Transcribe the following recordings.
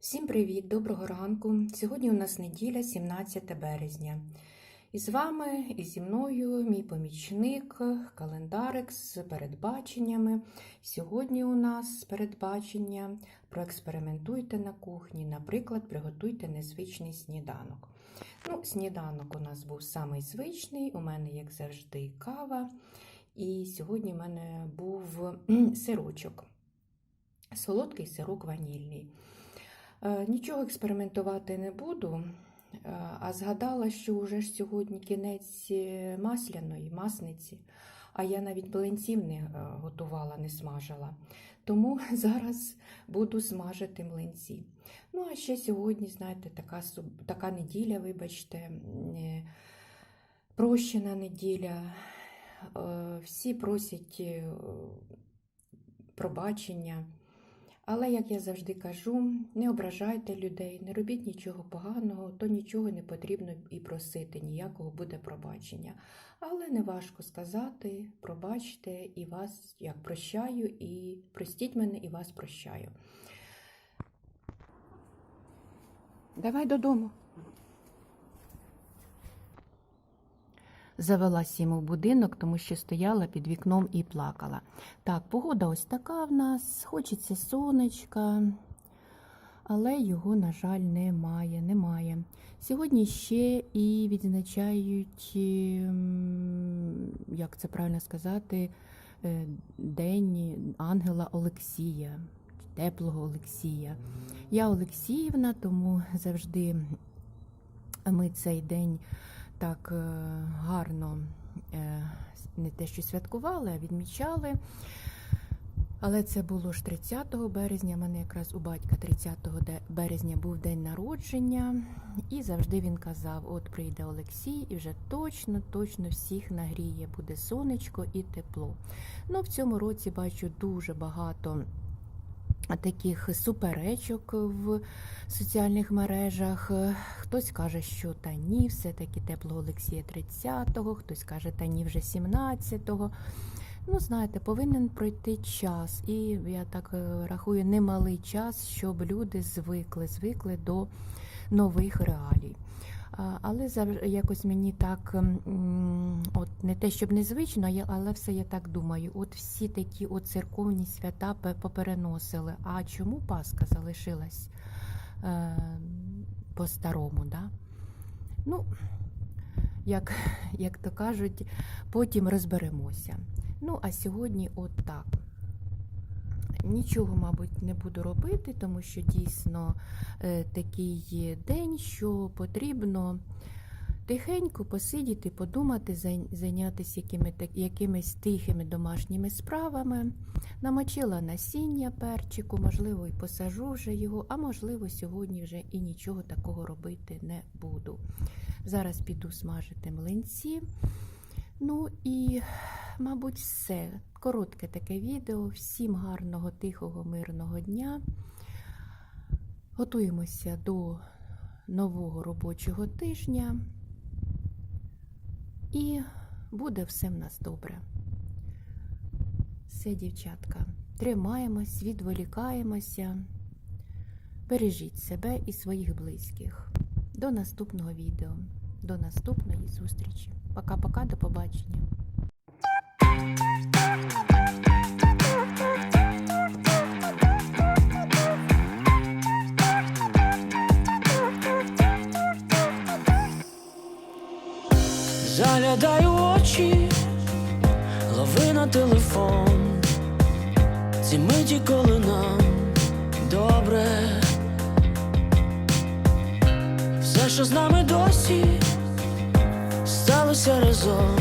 Всім привіт, доброго ранку. Сьогодні у нас неділя, 17 березня. І з вами, і зі мною мій помічник, календарик з передбаченнями. Сьогодні у нас передбачення проекспериментуйте на кухні, наприклад, приготуйте незвичний сніданок. Ну, сніданок у нас був самий звичний, у мене, як завжди, кава. І сьогодні у мене був сирочок. Солодкий сирок ванільний. Е, Нічого експериментувати не буду, е, а згадала, що вже ж сьогодні кінець е, масляної масниці, а я навіть млинців не готувала, не смажила. Тому зараз буду смажити млинці. Ну, а ще сьогодні, знаєте, така, така неділя, вибачте, прощена неділя. Всі просять пробачення. Але, як я завжди кажу, не ображайте людей, не робіть нічого поганого, то нічого не потрібно і просити, ніякого буде пробачення. Але не важко сказати, пробачте і вас як прощаю, і простіть мене і вас прощаю. Давай додому. Завелась йому в будинок, тому що стояла під вікном і плакала. Так, погода ось така в нас, хочеться сонечка, але його, на жаль, немає. немає. Сьогодні ще і відзначають, ем, як це правильно сказати, е, День ангела Олексія, теплого Олексія. Я Олексіївна, тому завжди ми цей день так е, гарно е, не те, що святкували, а відмічали. Але це було ж 30 березня. У мене якраз у батька 30 березня був день народження, і завжди він казав: от прийде Олексій, і вже точно, точно всіх нагріє, буде сонечко і тепло. Ну, в цьому році бачу дуже багато таких суперечок в соціальних мережах. Хтось каже, що та ні, все-таки теплого Олексія 30-го, хтось каже, та ні, вже 17-го. Ну, знаєте, повинен пройти час, і я так е, рахую, немалий час, щоб люди звикли, звикли до нових реалій. Але якось мені так, от не те, щоб незвично, але все я так думаю. От всі такі от церковні свята попереносили. А чому Пасха залишилась е, по-старому? Да? Ну, як, як то кажуть, потім розберемося. Ну, а сьогодні от так. Нічого, мабуть, не буду робити, тому що дійсно е, такий день, що потрібно тихенько посидіти, подумати, зайнятися якими, якимись тихими домашніми справами. Намочила насіння перчику, можливо, і посажу вже його, а можливо, сьогодні вже і нічого такого робити не буду. Зараз піду смажити млинці. Ну і, мабуть, все. Коротке таке відео. Всім гарного, тихого, мирного дня. Готуємося до нового робочого тижня. І буде все в нас добре. Все, дівчатка, тримаємось, відволікаємося. Бережіть себе і своїх близьких. До наступного відео, до наступної зустрічі. Пока-пока, до побачення. Заглядаю очі, лови на телефон, ці миті, коли нам добре, все, що з нами досі, сталося разом,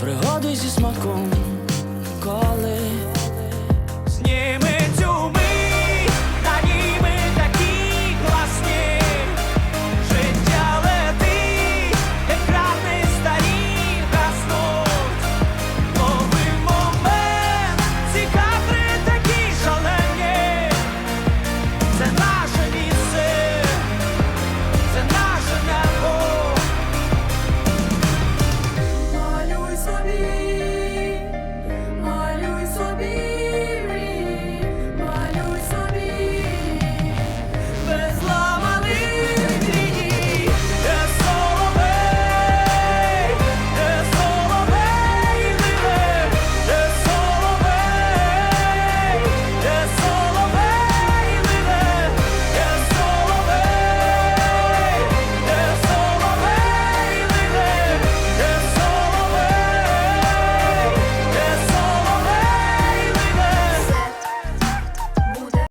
пригоди зі смаком, коли знімай